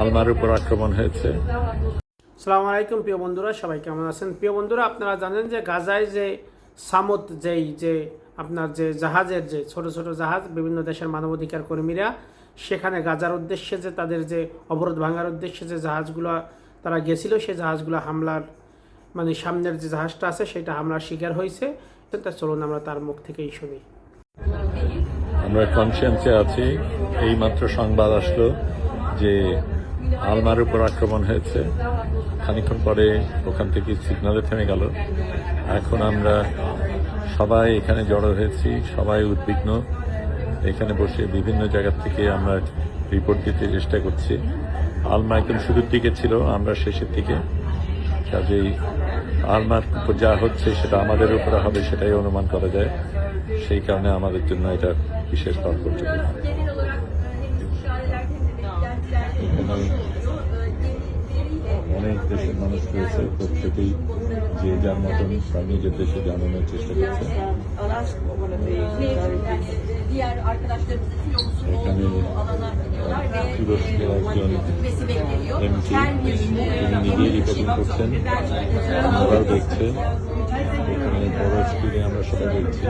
আলমার উপর আক্রমণ হয়েছে। সালাম আলাইকুম প্রিয় বন্ধুরা সবাই কেমন আছেন? প্রিয় বন্ধুরা আপনারা জানেন যে গাজায় যে সামত যেই যে আপনার যে জাহাজের যে ছোট ছোট জাহাজ বিভিন্ন দেশের মানবাধিকার কর্মীরা সেখানে গাজার উদ্দেশ্যে যে তাদের যে অবরোধ ভাঙার উদ্দেশ্যে যে জাহাজগুলো তারা গেছিল সেই জাহাজগুলো হামলার মানে সামনের যে জাহাজটা আছে সেটা হামলার শিকার হয়েছে। তা চলুন আমরা তার মুখ থেকেই শুনি। আমরা কনসিয়েন্সে আছি। এই মাত্র সংবাদ আসলো যে আলমার উপর আক্রমণ হয়েছে। খানিক্ষণ পরে ওখান থেকে সিগনালে থেমে গেল। এখন আমরা সবাই এখানে জড়ো হয়েছি, সবাই উদ্বিগ্ন। এখানে বসে বিভিন্ন জায়গা থেকে আমরা রিপোর্ট দিতে চেষ্টা করছি। আলমা একদম শুরুর দিকে ছিল, আমরা শেষের দিকে। কাজেই আলমার উপর যা হচ্ছে সেটা আমাদের উপরে হবে, সেটাই অনুমান করা যায়। সেই কারণে আমাদের জন্য এটা বিশেষ তাৎপর্যপূর্ণ অনেক দেশের মানুষ রয়েছে প্রত্যেকেই যে যার মতন তার নিজের দেশে জানানোর চেষ্টা করছে diğer arkadaşlarımızın filomuzun এখানে olduğu alana gidiyorlar ve তুরস্কের একজন gitmesi bekleniyor. MP Her bir তিনি নিজেই রিপোর্টিং করছেন আমরাও দেখছে এখানে বড় স্ক্রিনে আমরা সবাই দেখছি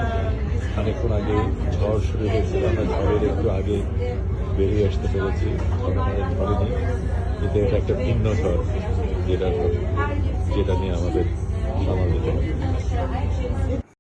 খানিক্ষণ আগে ঝড় শুরু হয়েছে, আমরা ঝড়ের একটু আগে বেরিয়ে আসতে পেরেছি আমাদের ধরেনি কিন্তু এটা একটা ভিন্ন ঝড়, যেটা যেটা নিয়ে আমাদের সামাল দিতে হবে